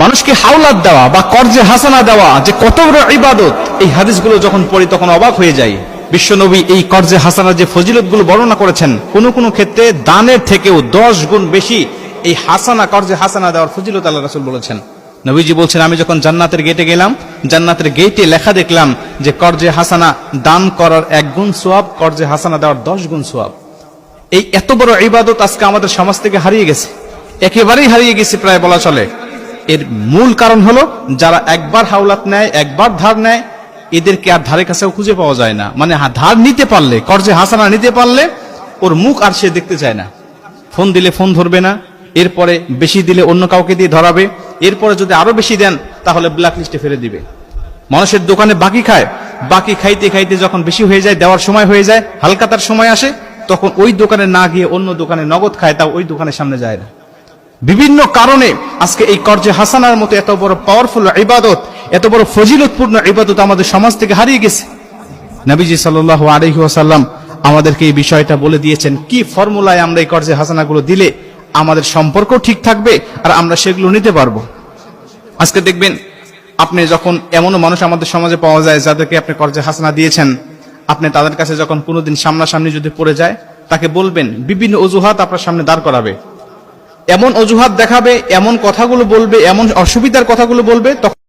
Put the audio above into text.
মানুষকে হাওলাত দেওয়া বা কর্জে হাসানা দেওয়া যে কত বড় ইবাদত, এই হাদিসগুলো যখন পড়ি তখন অবাক হয়ে যাই। বিশ্বনবী এই কর্জে হাসানা যে ফজিলতগুলো বর্ণনা করেছেন, কোন কোন ক্ষেত্রে দানের থেকেও দশ গুণ বেশি এই হাসানা, কর্জে হাসানা দেওয়ার ফজিলত আল্লাহ রাসুল বলেছেন। নবীজি বলছেন, আমি যখন জান্নাতের গেটে গেলাম, জান্নাতের গেটে লেখা দেখলাম যে কর্জে হাসানা দান করার এক গুণ সোয়াব, কর্জে হাসানা দেওয়ার দশ গুণ সোয়াব। এই এত বড় ইবাদত আজকে আমাদের সমাজ থেকে হারিয়ে গেছে। একেবারেই হারিয়ে গেছে, প্রায় বলা চলে। এর মূল কারণ হলো, যারা একবার হাওলাত নেয়, একবার ধার নেয়, এদেরকে আর ধারে কাছেও খুঁজে পাওয়া যায় না। মানে ধার নিতে পারলে, কর্জে হাসানা নিতে পারলে, ওর মুখ আর সে দেখতে চায় না। ফোন দিলে ফোন ধরবে না, এরপরে বেশি দিলে অন্য কাউকে দিয়ে ধরাবে, এরপরে যদি আরও বেশি দেন, তাহলে ব্ল্যাক লিস্টে ফেলে দিবে। মানুষের দোকানে বাকি খায়, বাকি খাইতে খাইতে যখন বেশি হয়ে যায়, দেওয়ার সময় হয়ে যায় হালকা তার সময় আসে, তখন ওই দোকানে না গিয়ে অন্য দোকানে নগদ খায়, তাও ওই দোকানের সামনে যায় না। বিভিন্ন কারণে আজকে এই কর্জে হাসানার মতো এত বড় পাওয়ারফুল ইবাদত, এত বড় ফজিলতপূর্ণ ইবাদত আমাদের সমাজ থেকে হারিয়ে গেছে। নবীজি সাল্লাল্লাহু আলাইহি ওয়াসাল্লাম আমাদেরকে এই বিষয়টা বলে দিয়েছেন, কি ফর্মুলায় আমরা এই কর্জে হাসানাগুলো দিলে আমাদের সম্পর্ক ঠিক থাকবে আর আমরা সেগুলো নিতে পারব? আজকে দেখবেন, আপনি যখন এমনও মানুষ আমাদের সমাজে পাওয়া যায় যাদেরকে আপনি কর্জে হাসানা দিয়েছেন, আপনি তাদের কাছে যখন কোনোদিন সামনাসামনি যদি পড়ে যায়, তাকে বলবেন, বিভিন্ন অজুহাত আপনার সামনে দাঁড় করাবে। এমন অজুহাত দেখাবে এমন কথাগুলো বলবে এমন অসুবিধার কথাগুলো বলবে তখন